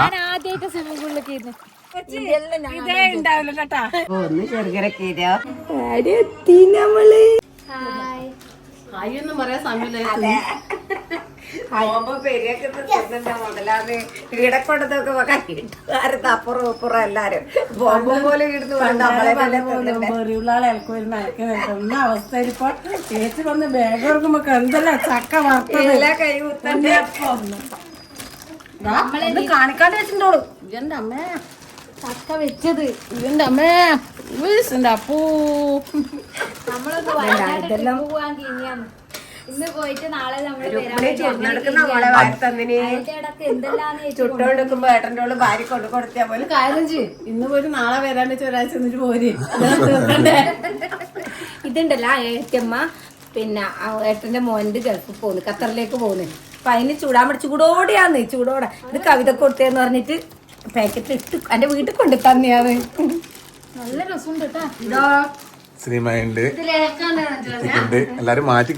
ഞാൻ ആദ്യമായിട്ട് സ്വിമ്മിംഗ് പൂളിലൊക്കെ ഇരുന്നു. ഇതേ ഉണ്ടാവില്ല കേട്ടാ. ഒന്ന് ചെറുകരൊക്കെ ഇരുന്നോ ഒന്നും പറയാൻ സമയമില്ല. പോകുമ്പോ പെരിയൊക്കെ വീട്ടുകാരത്ത് അപ്പുറം ഇപ്പുറം എല്ലാരും. ബോംബ് പോലെ ഇടുന്നു ഇലക്കുന്ന അവസ്ഥയിൽ ഇപ്പൊ ചേച്ചി വന്ന് ബാഗ് ഓർക്കുമ്പോ എന്തല്ല ചക്ക വറുത്തത്. എല്ലാ കൈ കുത്തന്നെ കാണിക്കാണ്ട് വെച്ചിട്ടുണ്ടോളൂ. ഇവന്റെ അമ്മേ. ചക്ക വെച്ചത്. ഇവന്റെ അമ്മേ. വീസിന്റെ അപ്പൂ. നമ്മളൊന്ന് വയനാട് trip പോവാൻ കഴിഞ്ഞാണ് ഇന്ന് പോയിട്ട് നാളെ ഏട്ടന്റെ ഓൾ ഭാര്യ കൊണ്ട് കൊടുത്താ പോലെ. കാര്യം ചെയ്യും. ഇന്ന് പോയിട്ട് നാളെ വരാണ്ട് ഒരാഴ്ച എന്നിട്ട് പോര്. ഇതുണ്ടല്ലോ ഏട്ടമ്മ. പിന്നെ ഏട്ടന്റെ മോന്റെ ഗൾഫിൽ പോന്ന് ഖത്തറിലേക്ക് പോകുന്നു അപ്പൊ അതിന് ചൂടാൻ പിടിച്ച് ചൂടോടെയാന്ന് ചൂടോടെ. ഇത് കവിത കൊടുത്തേന്ന് പറഞ്ഞിട്ട് പാക്കറ്റിൽ ഇട്ട് എന്റെ വീട്ടിൽ കൊണ്ട് തന്നെയാണ്. നല്ല രസമുണ്ട് കേട്ടാ ഇതോ. സിനിമയുണ്ട്. ഇതിലേക്കാണ് ഉണ്ട് എല്ലാരും മാറ്റി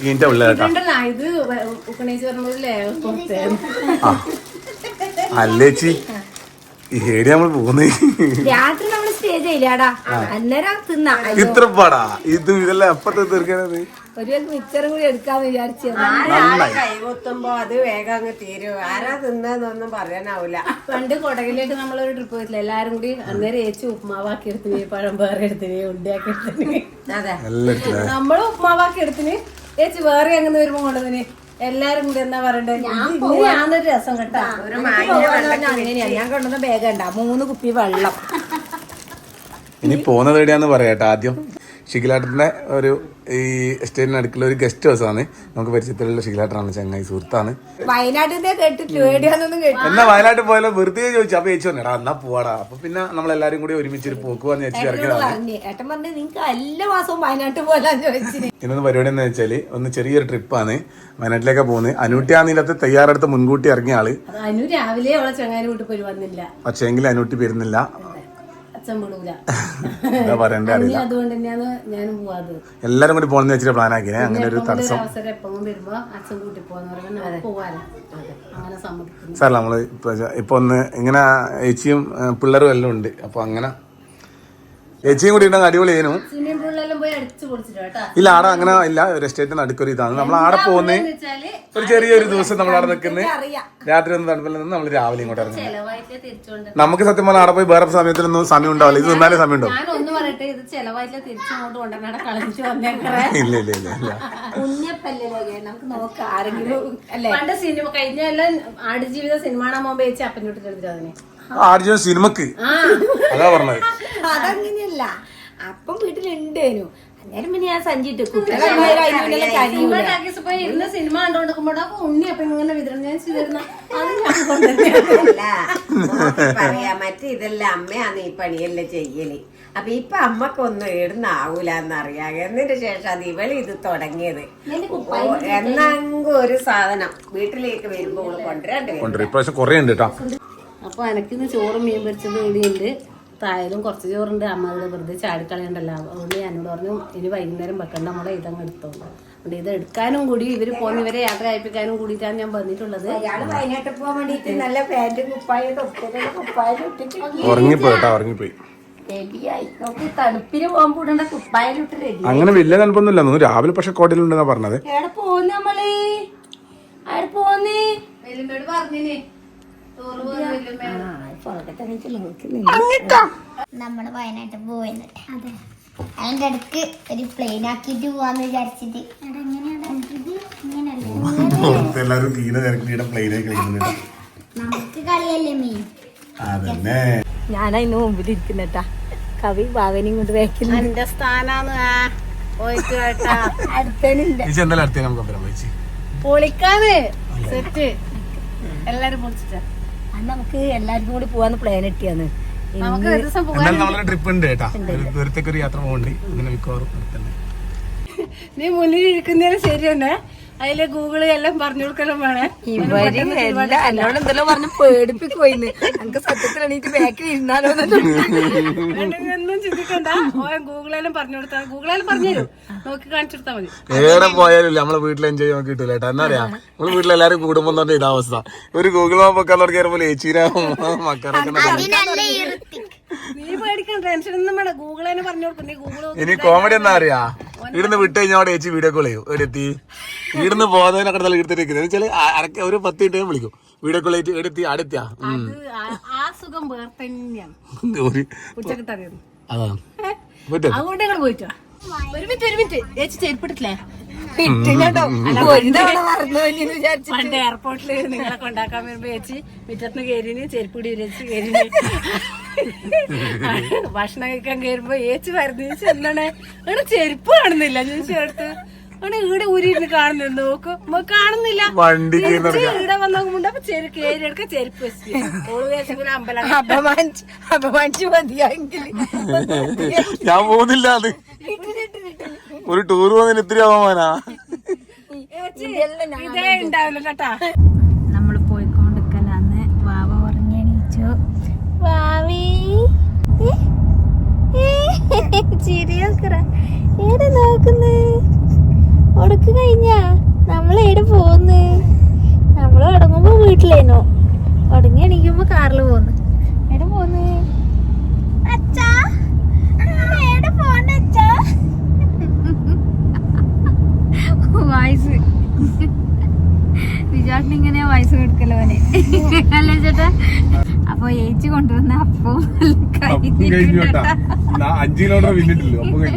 അല്ലേച്ചി നമ്മൾ പോകുന്നേ രാത്രി നമ്മൾ സ്റ്റേജ് ഇല്ലാടാ അന്നേരം തിന്നാ. ഇത്ര പാടാ. ഇത് ഇതെല്ലാം എപ്പത്തെ തീർക്കണത് ഒരു മിച്ചറും കൂടി എടുക്കാന്ന് വിചാരിച്ചു നന്നായി. കൈകൊത്തുമ്പോ അത് വേഗം അങ്ങ് തീരും. ആരാ തിന്നതെന്നൊന്നും പറയാനാവില്ല പണ്ട് കൊടകിലേക്ക് നമ്മളൊരു ട്രിപ്പ് പോയിട്ടില്ല? എല്ലാരും കൂടി അന്നേരം ഏച്ചി ഉപ്മാവാക്കി എടുത്തിന് പഴം വേറെ എടുത്തിന് ഉണ്ടിയാക്കി എടുത്തിന്. അതെ. നമ്മൾ ഉപ്മാവാക്കി എടുത്തിന് ഏച്ചി വേറെ അങ്ങനെ വരുമ്പോ കൊണ്ടതിന് എല്ലാരും കൂടി എന്താ പറയണ്ടേ? ഞാനൊരു രസം കേട്ടാ. അങ്ങനെയാ. ഞാൻ കൊണ്ടുവന്ന ബാഗ് ഉണ്ടാ മൂന്ന് കുപ്പി വെള്ളം. ഇനി പോകുന്നത് എവിടെയാന്ന് പറയാട്ടോ ആദ്യം. ഷിഖിലാട്ടന്റെ ഒരു ഈ എസ്റ്റേറ്റിന് അടുക്കുള്ള ഒരു ഗസ്റ്റ് ഹൗസ് ആണ് നമുക്ക് പരിചയത്തിലുള്ള ഷിഖിലാട്ടനാണ് ചങ്ങായി സുഹൃത്താണ്. എന്നാ വയനാട്ടിൽ പോയാലോ? വെറുതെ ചോദിച്ചു. അപ്പൊ ചേച്ചി വന്നേടാ എന്നാ പോവാടാ. അപ്പൊ പിന്നെ നമ്മളെല്ലാരും കൂടി ഒരുമിച്ച് ഒരു പോക്ക് പോകാന്ന് ചേച്ചി ഇറങ്ങിയതാണ് ഇന്നത്തെ പരിപാടി എന്ന് വെച്ചാൽ ഒന്ന് ചെറിയൊരു ട്രിപ്പാണ്. വയനാട്ടിലേക്ക് പോകുന്നത്. അനൂട്ടിയാന്നില്ലത്തെ തയ്യാറെടുത്ത് മുൻകൂട്ടി ഇറങ്ങിയ ആൾ. അനു രാവിലെ അവളെ ചങ്ങാനും വീട്ടിൽ പോയി വന്നില്ല. പക്ഷേങ്കിൽ അനൂട്ടി വരുന്നില്ല. അച്ഛൻ വിടൂല എന്താ പറയണ്ടേ ഇനി അറിയില്ല. അതുകൊണ്ട് തന്നെയാണ് ഞാനും പോവാത് എല്ലാരും കൂടി പോകണമെന്ന് വെച്ചിട്ട് പ്ലാൻ ആക്കിനെ അങ്ങനെ ഒരു തടസ്സം. അവസരം എപ്പോഴും വരുമ്പോ അച്ഛൻ കൂട്ടി പോവാന്ന് പറയുമ്പോ നമുക്ക് അങ്ങനെ സമ്മതിക്കുന്നു. സാർ നമ്മൾ ഇപ്പൊ ഒന്ന് ഇങ്ങനെ ഏച്ചിയും പിള്ളേരും എല്ലാം ഉണ്ട്. അപ്പൊ അങ്ങനെ ഏച്ചിയും കൂടി ഉണ്ടെങ്കിൽ അടിപൊളി ചെയ്യുന്നു ഇല്ല ആടെ അങ്ങനെ ഇല്ല. ഒരു എസ്റ്റേറ്റ് നടുക്കൊരു ഇതാണ്. നമ്മൾ ആടെ പോകുന്നേ ഒരു ചെറിയൊരു ദിവസം നമ്മൾ അവിടെ നിൽക്കുന്നത് രാത്രി ഒന്നും തണുപ്പിൽ നിന്ന് നമ്മൾ രാവിലെ ഇങ്ങോട്ട് ഇറങ്ങി. നമുക്ക് സത്യം പറഞ്ഞാൽ ആടെ പോയി വേറെ സമയത്തിലൊന്നും സമയം ഉണ്ടാവില്ല. ഇത് നിന്നാലേ സമയം ഉണ്ടാവും. ഇല്ല ഇല്ല ഇല്ല ഇല്ല. പണ്ട് സിനിമ കഴിഞ്ഞ ആടുജീവിത സിനിമ കാണാൻ പോകുമ്പോ ചേച്ചി അപ്പനോട്ട് എടുത്തിട്ട് അതിനെ. ആർജുൻ സിനിമക്ക്. അതാ പറഞ്ഞത്. അതങ്ങനെയല്ല. അപ്പം വീട്ടിലുണ്ടേനു അന്നേരം പിന്നെ ഞാൻ സഞ്ചിട്ട് കുട്ടികളെ സിനിമ ടാക്കീസ് പോയി ഇരുന്ന് സിനിമ കണ്ടോണ്ടിരിക്കുമ്പോ അപ്പൊ ഉണ്ണി അപ്പൊ ഇങ്ങനെ വിതരണം ഞാൻ ചെയ്തിരുന്ന പറയാ മറ്റേ ഇതെല്ലാം അമ്മയാണ് ഈ പണിയെല്ലാം ചെയ്യൽ. അപ്പൊ ഇപ്പൊ അമ്മക്കൊന്നും ഇടുന്നാവൂല എന്നറിയാം എന്നിട്ട് ശേഷം അത് ഇവൾ ഇത് തുടങ്ങിയത്. എന്നെങ്കും ഒരു സാധനം. വീട്ടിലേക്ക് വരുമ്പോൾ കൊണ്ടുവരാണ്ട് കൊണ്ടുവരേണ്ടി വരും കൊണ്ടുവരും ഇപ്രാവശ്യം കുറേ ഉണ്ട് കേട്ടോ അപ്പൊ എനിക്കിന്ന് ചോറും മീൻ പൊരിച്ചത് ഇവിടെയുണ്ട് തായാലും കുറച്ച് ചോറുണ്ട്. അമ്മ അത് വെറുതെ ചാടിക്കളയണ്ടല്ലോ. അതുകൊണ്ട് എന്നോട് പറഞ്ഞു ഇനി വൈകുന്നേരം വെക്കണ്ട നമ്മളെ ഇതങ്ങ് എടുത്തോളൂ. അതുകൊണ്ട് ഇത് എടുക്കാനും കൂടി ഇവർ പോകുന്ന ഇവരെ യാത്ര അയപ്പിക്കാനും കൂടിയിട്ടാണ് ഞാൻ വന്നിട്ടുള്ളത്. വയനാട്ടിൽ പോകാൻ നല്ല പാന്റും കുപ്പായും ഉറങ്ങിപ്പോയി. തണുപ്പിന് റെഡി അങ്ങനെ വലിയ തണുപ്പൊന്നുമില്ല. രാവിലെ പക്ഷെ കോട്ടയിലുണ്ടെന്നാ പറഞ്ഞത്. എവിടെ പോകുന്ന നമ്മൾ? പോകുന്ന വെല്ലുമ്മ നമ്മൾ വയനാട്ട് പോയത് അതെ. അതിന്റെ അടുക്ക് ഒരു പ്ലെയിൻ ആക്കിട്ട് പോവാന്ന് വിചാരിച്ചിട്ട്. തീരെ പ്ലെയിനായി കളിക്കുന്നുണ്ട് നമുക്ക് കളിയല്ലേ മീൻ അതന്നെ. ഞാനതിന് മുമ്പിൽ ഇരിക്കുന്നട്ടാ. കവി ഭാവനയും കൊണ്ട് വേക്കുന്നു എന്റെ സ്ഥാനാന്ന് ആ. പോയിട്ട് കേട്ടാ. അടുത്തനുണ്ട് പൊളിക്കാന്ന്. സെറ്റ്. എല്ലാരും പൊളിച്ചിട്ടാ. നമുക്ക് എല്ലാവർക്കും കൂടി പോവാന്ന് പ്ലാൻ ഇട്ടിയാന്ന് നമുക്ക് ഒരു ദിവസം പോവാം എന്തായാലും നമ്മളൊരു ട്രിപ്പ് ഉണ്ട് കേട്ടാ. ഒരു ദൂരത്തേക്ക് ഒരു യാത്ര പോകുന്നുണ്ട് അങ്ങനെ മിക്കവാറും അടുത്തന്നെ. നീ മുന്നിൽ ഇരിക്കുന്നതിന് ശരി തന്നെ. അതിൽ ഗൂഗിൾ എല്ലാം പറഞ്ഞു കൊടുക്കലും വേണേ. ഇവർ എല്ലാം എന്നോട് എന്തെല്ലാം പറഞ്ഞ് പേടിപ്പിക്കുവായിരുന്നു എനിക്ക് സത്യത്തിൽ എണീറ്റ് ബാക്കിൽ ഇരുന്നാലോ ഒന്നും ചിന്തിക്കണ്ട. ഓൻ ഗൂഗിളെല്ലാം പറഞ്ഞു കൊടുത്താൽ ഗൂഗിളെല്ലാം പറഞ്ഞു നോക്കി കാണിച്ചു കൊടുത്താൽ മതി. എവിടെ പോയാലും നമ്മളെ വീട്ടിൽ എൻജോയ് ചെയ്യാൻ കിട്ടില്ല കേട്ടോ. എന്നാ അറിയാം? നമ്മളെ വീട്ടിലെല്ലാരും കൂടുമ്പോ തന്നെ ഇതാ അവസ്ഥ. ഒരു ഗൂഗിൾ മാപ്പ് ഒക്കെ ഉള്ളവർക്ക് കയറുമ്പോൾ ഏച്ചീര. നീ പേടിക്കണം ടെൻഷൻ ഒന്നും വേണ്ട ഗൂഗിളെന്നെ പറഞ്ഞു കൊടുക്കും. നീ ഗൂഗിൾ ഇനി കോമഡി എന്താ അറിയാ? ഇവിടുന്ന് വിട്ട് കഴിഞ്ഞാൽ അവിടെ ചേച്ചി വീഡിയോ കോൾ ചെയ്യും. എത്തി? ഇവിടുന്ന് പോകുന്നതിനൊക്കെ നല്ല എടുത്തിരിക്കുന്നത് വെച്ചാൽ അരക്ക് ഒരു പത്ത് മിനിറ്റ് ഞാൻ വിളിക്കും. വീഡിയോ കോൾ ചെയ്തിട്ട് എടുത്തി അടുത്തിയാ ഉം. ആ സുഖം വേറെ തന്നെയാണ്. ഒരു ഉച്ചക്കിട്ടറിയുന്നു അതാണ് പറ്റും അതുകൊണ്ട് ഞങ്ങൾ പോയിട്ട് ഒരു മിനിറ്റ് ഒരു മിനിറ്റ് ചേച്ചി ചെരുപ്പിട്ടില്ലേ കേട്ടോ ഒരു തവണ മറന്നു പോയി വിചാരിച്ചു പണ്ട് എയർപോർട്ടിൽ നിങ്ങളെ കൊണ്ടാക്കാൻ വരുമ്പോ ചേച്ചി മുറ്റത്തിന് കയറിന് ചെരുപ്പിടി ചേച്ചി കയറിന് ഭക്ഷണം കഴിക്കാൻ കയറുമ്പോ ഏച്ചി വരുന്ന. ചേച്ചി എന്താണ്? ഇവിടെ ചെരുപ്പ് കാണുന്നില്ല. ചേച്ചി അടുത്ത് അവിടെ ഇവിടെ ഊരിയിരുന്ന് കാണുന്നുണ്ട് നോക്ക് കാണുന്നില്ല. വണ്ടി ഇവിടെ വന്ന അപ്പൊ ചെരു കയറി എടുക്ക ചെരുപ്പ് അമ്പലം അപമാനിച്ച് അപമാനിച്ച് മതിയായെങ്കിൽ ഞാൻ പോകുന്നില്ല അത്. ഒരു ടൂർ പോകുന്നതിന് ഇത്തിരി അപമാനാ. ഇതേ ഉണ്ടാവില്ല കേട്ടാ. ഏടെ നോക്കുന്നു? ഉടക്ക് കഴിഞ്ഞാ നമ്മൾ എവിടെ പോന്ന് നമ്മൾ ഉടങ്ങുമ്പോ വീട്ടിലേനോ. ഉടങ്ങി എണീക്കുമ്പോ കാറിൽ പോന്ന് എവിടെ പോന്ന് അച്ഛാ എവിടെ പോന്ന അച്ഛാ വായിസ് വിചാട്ടിന് ഇങ്ങനെ വയസ്സ് കൊടുക്കല്ലോ അവനെ. അല്ലേ ചേട്ടാ? അപ്പൊ ഏച്ചി കൊണ്ടുവന്ന അപ്പം അഞ്ചു കിലോമീറ്റർ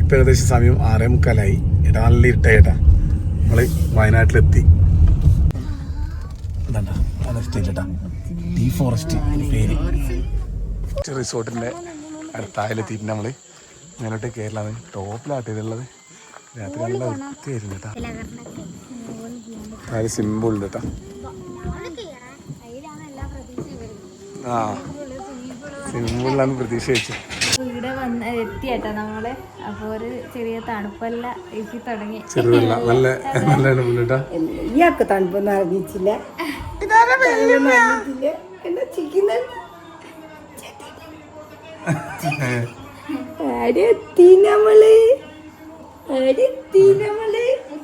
ഇപ്പൊ ഏകദേശം സമയം ആറേ മുക്കാലായി. ഇടാ നല്ല ഇരുട്ടായിട്ടാ നമ്മൾ വയനാട്ടിലെത്തി. ഡീ ഫോറസ്റ്റ് പേര്. റിസോർട്ടിന്റെ അടുത്തായാലെത്തിയിട്ട് നമ്മൾ മേലോട്ട് കേരളാണ് ടോപ്പിലാട്ട് ഇതുള്ളത് രാത്രി നല്ല വൃത്തിയായിരുന്നു കേട്ടാ. അത് സിമ്പിൾ ഉണ്ട് കേട്ടാ ആ സിമ്പിളാണ് പ്രതീക്ഷ വെച്ചത് ഇവിടെ വന്ന് എത്തിയേട്ടാ നമ്മൾ. അപ്പൊ ഒരു ചെറിയ തണുപ്പല്ല എനിക്ക് തുടങ്ങി. ചെറുതല്ല നല്ല ഇയാൾക്ക് തണുപ്പൊന്നും അറിഞ്ഞിട്ടില്ല.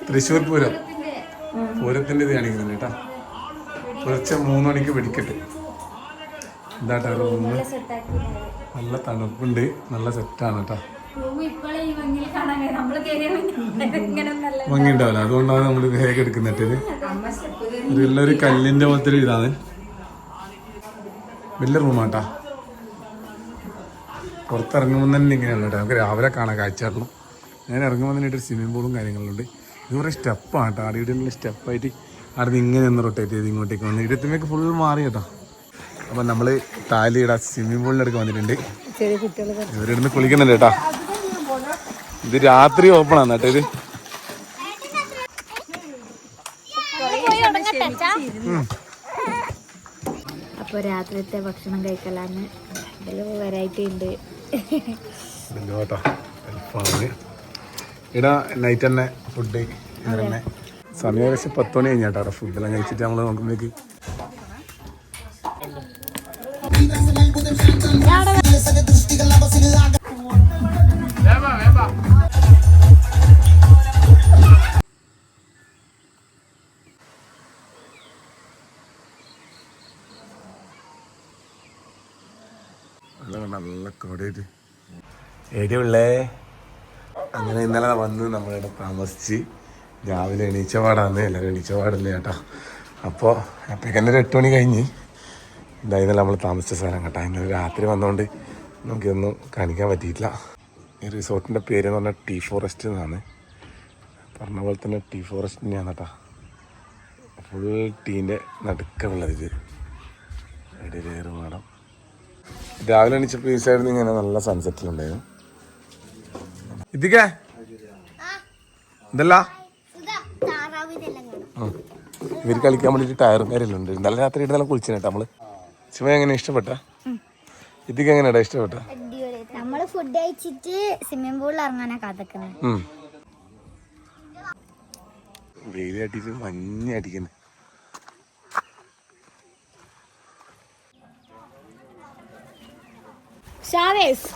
തൃശ്ശൂർ പൂരം. പൂരത്തിന്റെ ഇത് കാണിക്കുന്നുണ്ട് കേട്ടാ. പുലർച്ചെ മൂന്ന് മണിക്ക് വെടിക്കെട്ട്. എന്താട്ടാ റൂമ്? നല്ല തണുപ്പുണ്ട്. നല്ല സെറ്റാണ് കേട്ടാ. ഭംഗി ഉണ്ടാവില്ല അതുകൊണ്ടാണ് നമ്മൾ വേഗം എടുക്കുന്നത്. ഇതിലൊരു കല്ലിന്റെ പോലത്തെ ഇതാണ്. വലിയ റൂമാട്ടാ പുറത്തിറങ്ങുമ്പോൾ തന്നെ ഇങ്ങനെയുള്ള നമുക്ക് രാവിലെ കാണാൻ കാഴ്ചയുള്ളൂ ഞാൻ ഇറങ്ങുമ്പോൾ തന്നെ ഒരു സ്വിമ്മിംഗ് പൂളും കാര്യങ്ങളുണ്ട്. കുറേ സ്റ്റെപ്പാണ് കേട്ടോ. ഇവിടെ സ്റ്റെപ്പായിട്ട് അവിടെ നിന്ന് ഇങ്ങനെ ഒന്ന് റൊട്ടേറ്റ് ചെയ്ത് ഇങ്ങോട്ടേക്ക് വന്ന് ഇരുപത്തിമേക്ക് ഫുൾ മാറി കേട്ടോ. അപ്പം നമ്മൾ താലിയുടെ സ്വിമ്മിംഗ് പൂളിനടുക്ക് അടുക്ക് വന്നിട്ടുണ്ട്. ഇവരിടുന്ന് കുളിക്കുന്നുണ്ട് കേട്ടാ. ഇത് രാത്രി ഓപ്പൺ ആണ് കേട്ടോ ഇത്. അപ്പൊ രാത്രിത്തെ ഭക്ഷണം കഴിക്കലാന്ന്. വെറൈറ്റി ഉണ്ട്. കേട്ടോ? ഇവിടെ നൈറ്റ് തന്നെ ഫുഡ് ഇത് തന്നെ സമയം ഏകദേശം പത്ത് മണി കഴിഞ്ഞാട്ടോ അവിടെ ഫുഡെല്ലാം കഴിച്ചിട്ട് നമ്മൾ നോക്കുമ്പോഴേക്ക്. നല്ല കോടയായിട്ട് എടിയുള്ളേ അങ്ങനെ ഇന്നലെ വന്ന് നമ്മളിവിടെ താമസിച്ച് രാവിലെ എണീച്ച പാടാന്ന് എല്ലാവരും എണീച്ച പാടില്ല ചേട്ടാ അപ്പോൾ അപ്പോഴേക്ക് തന്നെ ഒരു എട്ട് മണി കഴിഞ്ഞ് ഇതായിരുന്നല്ല നമ്മൾ താമസിച്ച സ്ഥലം കേട്ടോ. ഇന്നലെ രാത്രി വന്നുകൊണ്ട് നമുക്കിതൊന്നും കാണിക്കാൻ പറ്റിയിട്ടില്ല. ഈ റിസോർട്ടിന്റെ പേര് എന്ന് പറഞ്ഞാൽ ടീ ഫോറസ്റ്റ് എന്നാണ്. പറഞ്ഞ പോലെ തന്നെ ടീ ഫോറസ്റ്റ് തന്നെയാണ് കേട്ടോ. ഫുൾ ടീന്റെ നടുക്കുള്ളത് ഇത്. ഇടയിലേറ് രാവിലെ എണീച്ചപ്പോൾ ഈ സൈഡിൽ നിന്ന് ഇങ്ങനെ നല്ല സൺസെറ്റിലുണ്ടായിരുന്നു ഇതിക്കേ? ഇതെല്ലാം? ഇവർ കളിക്കാൻ വേണ്ടിട്ട് ടയറും കാര്യമെല്ലാം ഉണ്ട് ഇന്നലെ രാത്രി ഇടന്നെല്ലാം കുളിച്ചിട്ട് കേട്ടോ നമ്മൾ. ശിവ എങ്ങനെ ഇഷ്ടപ്പെട്ട? ഇതിക്ക് എങ്ങനെയാ ഇഷ്ടപ്പെട്ട? നമ്മൾ ഫുഡ് കഴിച്ചിട്ട് സ്വിമ്മിംഗ് പൂളിൽ ഇറങ്ങാനാ കാത്തിക്കുന്നത് വെയിൽ അടിച്ച് മഞ്ഞ അടിക്കുന്നു ഷാവേസ്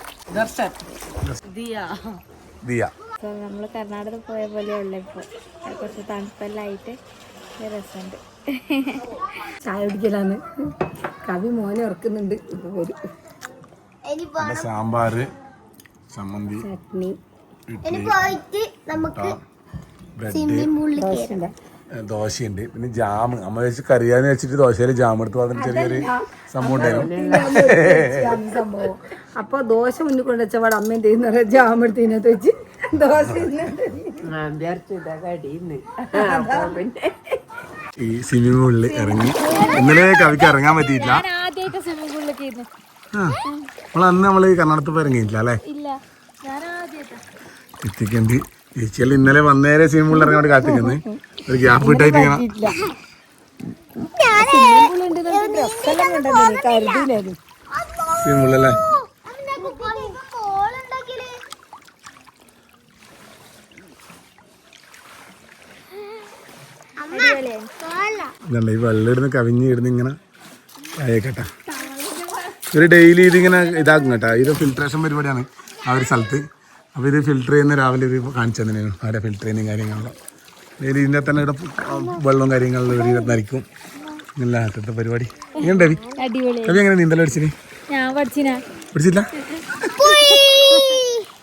ദിയ. നമ്മൾ കർണാടക പോയ പോലെ ഉള്ള ഇപ്പൊ. കുറച്ച് തണുപ്പല്ലായിട്ട് രസമുണ്ട്. ചായ കുടിക്കലാന്ന് കവി മോനെ ഉറക്കുന്നുണ്ട്. ഇപ്പൊ വരും. സാമ്പാറ് ചമ്മന്തി ചട്നി. ഇനി പോയിട്ട് നമുക്ക് ബ്രെഡ്. ദോശയുണ്ട്. പിന്നെ ജാം. അമ്മ വെച്ച് കറിയാന്ന് വെച്ചിട്ട് ദോശയിൽ ജാം എടുത്തു അതിന് ചെറിയൊരു സംഭവം ഉണ്ടായിരുന്നു. അപ്പൊ ദോശ മുന്നിൽ കൊണ്ട് വെച്ചപാട് അമ്മ എന്ത് ചെയ്യുന്ന? ജാം എടുത്ത് ഇതിനകത്ത് വെച്ച് ദോശ ഈ സ്വിമ്മിംഗ് പൂളിൽ ഇറങ്ങി. ഇന്നലെ കവിക്ക് ഇറങ്ങാൻ പറ്റിയില്ല നമ്മൾ അന്ന് നമ്മൾ കർണാടകത്തിൽ ഇറങ്ങിയിട്ടില്ല അല്ലേ? എത്തിക്കണ്ട് ചേച്ചിയല്ല ഇന്നലെ വന്നേരെ സ്വിമ്മിംഗ് പൂളിൽ ഇറങ്ങാൻ കാത്തിക്കുന്നത് ഒരു ഗ്യാപ്പ് ഇട്ടായിട്ട് സിനിമല്ലേ സ്വിമ്മിംഗ് പൂളല്ലേ ഈ വെള്ളം ഇടുന്ന് കവിഞ്ഞ് ഇടുന്ന ഇങ്ങനെ അയക്കട്ടെ ഒരു ഡെയിലി ഇതിങ്ങനെ ഇതാക്കും കേട്ടോ. ഇത് ഫിൽട്രേഷൻ പരിപാടിയാണ് ആ ഒരു സ്ഥലത്ത്. അപ്പോൾ ഇത് ഫിൽറ്റർ ചെയ്യുന്ന രാവിലെ ഇത് കാണിച്ചു തന്നെയാണ് അവിടെ ഫിൽറ്റർ ചെയ്യുന്ന കാര്യങ്ങളും. ഡെയിലി ഇതിന്റെ തന്നെ ഇവിടെ വെള്ളവും കാര്യങ്ങളും ഒരു ഇരുപത്തിനാലിക്കും നല്ല അടുത്ത പരിപാടി. എങ്ങനെ രവി എങ്ങനെ നീന്തൽ അടിച്ചിന് പഠിച്ചില്ല?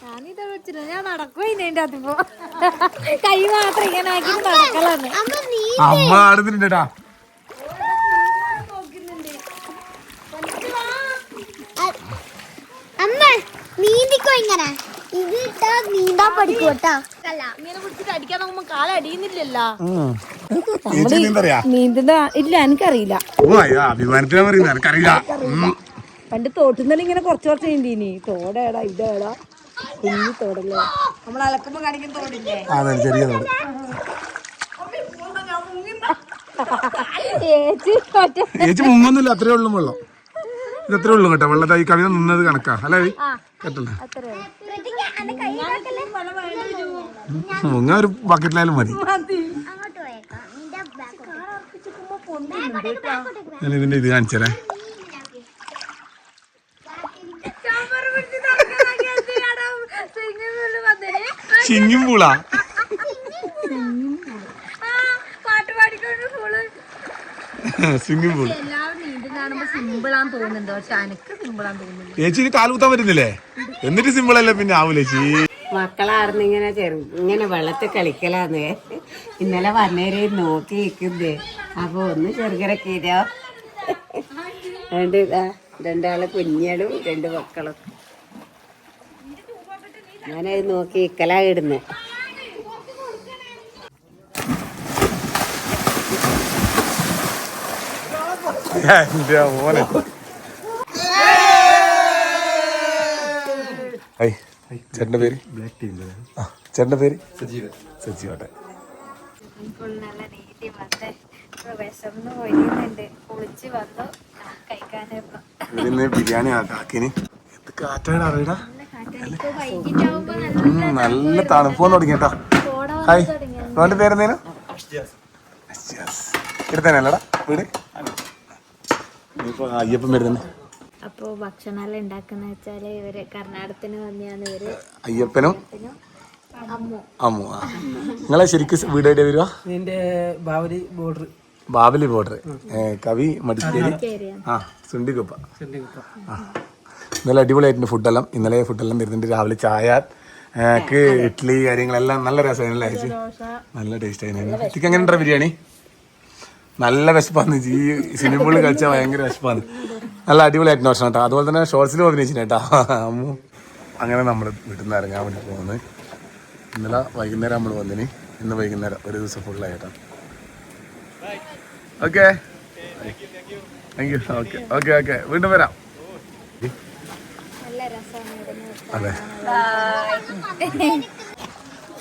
ഞാനിത് പഠിച്ചില്ല ഞാൻ നടക്കുവോ ഇതിന്റെ അതിപ്പോ കൈ മാത്രം ഇങ്ങനെ ആക്കി നടക്കലാണ് അമ്മ അമ്മ നീന്തിക്കോ ഇങ്ങനെ. ഇത് ഇട്ടാ നീന്താൻ പഠിക്കും കേട്ടാ. ഇങ്ങനെ പിടിച്ചിട്ട് അടിക്കാൻ നോക്കുമ്പോ കാലടിയുന്നില്ലല്ലോ ചേച്ചി നീന്തറിയാ നീന്തുന്ന ഇല്ല എനിക്കറിയില്ല. ഓ അയ്യോ അഭിമാനത്തിനാ പറയുന്നത് എനിക്കറിയില്ല. ഉം. പണ്ട് തോട്ടുന്നല്ല ഇങ്ങനെ കുറച്ച് കുറച്ച് നീന്തീനി. തോടേടാ ഇതേടാ. കുഞ്ഞു തോടല്ലേ. നമ്മൾ അലക്കുമ്പോ കാണിക്കുന്ന തോടില്ലേ? അതെ ചെറിയ തോട്. ചേച്ചി ചേച്ചി മുങ്ങൊന്നുമില്ല അത്രേ ഉള്ളു വെള്ളം ഇത് ഉള്ളു കേട്ടോ. വെള്ളത്തെ ഈ കവിത നിന്നത് കണക്കാ. അല്ലേ കേട്ടല്ലേ. മുങ്ങ ഒരു ബക്കറ്റിലായാലും മതി. അങ്ങോട്ട് പോയേക്കാം. നിന്റെ ബാക്കോട്ട് ഞാൻ ഇതിന്റെ ഇത് കാണിച്ചേ ചിങ്ങും പൂളാ. സിംഗിംഗ് പാടിക്കൊണ്ട് ഫുള്ള് ഇനി കാണുമ്പോ സിമ്പിളാന്ന് തോന്നുന്നുണ്ട്. പക്ഷെ എനിക്ക് സിമ്പിളാന്ന് തോന്നുന്നില്ല. ചേച്ചിന് കാലുകുത്താൻ പറ്റുന്നില്ലേ? എന്നിട്ട് സിമ്പിൾ അല്ലേ പിന്നെ ആവൂലേ ചേച്ചി? മക്കളാർന്ന് ഇങ്ങനെ ചെറു ഇങ്ങനെ വെള്ളത്തിൽ കളിക്കലാന്ന്. ഇന്നലെ വന്നേരെ നോക്കി നിൽക്കുന്നേ അപ്പൊ ഒന്ന് രണ്ട് ഇതാ രണ്ടാൾ കുഞ്ഞളും രണ്ട് മക്കളും. ഞാനത് നോക്കി ഇക്കലാ ഇടുന്നേ. എന്റെ മോനെ ഹൈ ചേട്ടന്റെ പേര്? ആ ചേട്ടന്റെ പേര്? സജീവൻ സജീവട്ടെ. ഇന്ന് ബിരിയാണി കാക്കിന്. എന്ത് കാറ്റാണ് അറിയടാ നല്ല തണുപ്പ് തണുപ്പോന്ന് തുടങ്ങിട്ടാ ഹായ്. അവന്റെ പേരെന്തേനു? എടുത്തേനല്ലടാ വീട്? ഇനിയിപ്പോ അയ്യപ്പൻ വരുന്നേ. അപ്പോ ഭക്ഷണമെല്ലാം ഉണ്ടാക്കുന്ന വെച്ചാൽ ഇവർ കർണാടകത്തിന് വന്നെയാണ് ഇവർ. അയ്യപ്പനും അമ്മു. നിങ്ങളെ ശരിക്കും വീട് എവിടെ വരുവാ നിന്റെ ബാവലി ബോർഡർ ബാബലി ബോർഡർ കവി മടിക്കേരി. ആ സുണ്ടിക്കുപ്പ. ആ. ഇന്നലെ അടിപൊളിയായിട്ടുണ്ട് ഫുഡെല്ലാം. ഇന്നലെ ഫുഡെല്ലാം വരുന്നുണ്ട് രാവിലെ ചായ ഇഡ്ലി ഇഡ്ഡലി കാര്യങ്ങളെല്ലാം നല്ല രസമായിരുന്നല്ലേ? ചേച്ചി നല്ല ടേസ്റ്റ് ആയിരുന്നു. എനിക്ക് എങ്ങനെ ഉണ്ടാ ബിരിയാണി? നല്ല വിശപ്പാന്ന് ഈ സിനിമകളിൽ കളിച്ചാൽ ഭയങ്കര വിശപ്പാന്ന് നല്ല അടിപൊളിയായിട്ട് ഭക്ഷണം കേട്ടോ. അതുപോലെ തന്നെ ഷോർട്സിലും അഭിനയിച്ചിന് കേട്ടോ. അമ്മു. അങ്ങനെ നമ്മൾ വീട്ടിൽ നിന്ന് ഇറങ്ങാൻ വേണ്ടി പോകുന്നത് ഇന്നലെ വൈകുന്നേരം നമ്മൾ വന്നിന്. ഇന്ന് വൈകുന്നേരം ഒരു ദിവസം ഫുള്ളായിട്ടോ okay thank you okay okay okay വീണ്ടും വരാം. അതെ.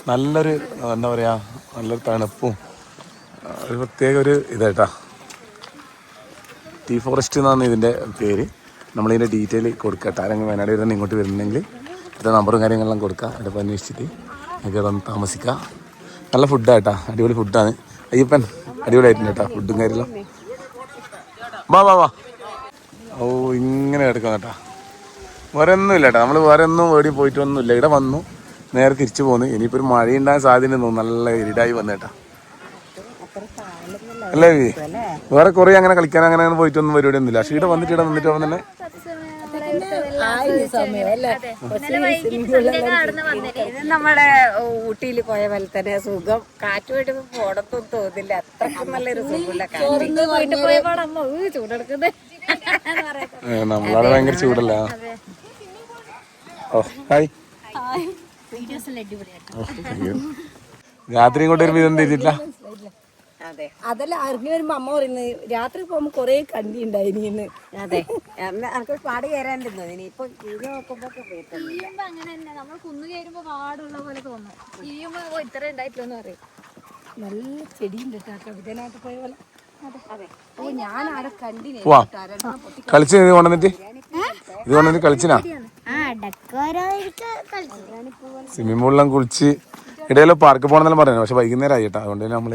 നല്ലൊരു എന്താ പറയാ നല്ലൊരു തണുപ്പും ഒരു പ്രത്യേക ഒരു ഇതായിട്ടാ. ടീ ഫോറസ്റ്റ് എന്നാണ് ഇതിന്റെ പേര്. നമ്മളിതിന്റെ ഡീറ്റെയിൽ കൊടുക്കുക ആരെങ്കിലും വയനാട് വരുന്ന ഇങ്ങോട്ട് വരുന്നുണ്ടെങ്കിൽ ഇവിടുത്തെ നമ്പറും കാര്യങ്ങളെല്ലാം കൊടുക്കുക പോയി അന്വേഷിച്ചിട്ട് നിങ്ങൾക്ക് വന്ന് താമസിക്കാം. നല്ല ഫുഡായിട്ടാ അടിപൊളി ഫുഡാണ് അയ്യപ്പൻ അടിപൊളിയായിട്ടുണ്ട് കേട്ടോ ഫുഡും കാര്യമെല്ലാം വാ വാ വാ. ഓ ഇങ്ങനെ കിടക്കാം കേട്ടാ വേറെ ഒന്നുമില്ല കേട്ടോ നമ്മൾ വേറെ ഒന്നും വേടി പോയിട്ടൊന്നുമില്ല. ഇവിടെ വന്നു. നേരെ തിരിച്ചു പോന്നു. ഇനിയിപ്പോൾ ഒരു മഴയുണ്ടാകാൻ സാധ്യത തോന്നുന്നു. നല്ല ഇരുടായി വന്നേട്ടാ അല്ലേ? വേറെ കുറെ അങ്ങനെ കളിക്കാൻ അങ്ങനെ അങ്ങനെ പോയിട്ടൊന്നും പരിപാടി ഒന്നുമില്ല. പക്ഷേ ഇവിടെ വന്നിട്ട് ഇവിടെ തന്നെ ഇത് നമ്മുടെ ഊട്ടിയിൽ പോയ പോലെ തന്നെ സുഖം. കാറ്റുമായിട്ട് പോടത്തൊന്നും തോന്നില്ല. അത്രക്കും നല്ലൊരു സുഖമില്ല പോയപ്പോൾ അമ്മ ചൂടെടുക്കുന്നത് നമ്മളവിടെ ഭയങ്കര ചൂടല്ല. Oh hi. രാത്രി ഇങ്ങോട്ട് ഒരു വിധം അതെ അതെല്ലാം അറിഞ്ഞു വരുമ്പോ അമ്മ പറയുന്നത് രാത്രി പോകുമ്പോ കൊറേ കണ്ടി ഉണ്ടായിന്ന് അതെ. എനിക്ക് പാട് കയറാണ്ടിരുന്നു ഇനിയിപ്പൊ കീഴ് നോക്കുമ്പോ ചെയ്യുമ്പോ അങ്ങനെ തന്നെ നമ്മൾ കുന്നു കയറുമ്പോ പാടുള്ള പോലെ തോന്നും. ഓ, ഇത്ര ഉണ്ടായിട്ടില്ലെന്ന് പറയും. നല്ല ചെടിയുണ്ട് കേട്ടോ കവിതനായിട്ട് പോയ പോലെ. കളിച്ച് ഇത് കൊണ്ടുവന്നിട്ട്? ഇത് കൊണ്ടുവന്നിട്ട് കളിച്ചിനാ? സ്വിമ്മിംഗ് പൂളിലും കുളിച്ച് ഇടയിലോ പാർക്ക് പോകണമെന്നെല്ലാം പറഞ്ഞു പക്ഷെ വൈകുന്നേരം ആയിട്ടാ അതുകൊണ്ട് തന്നെ നമ്മൾ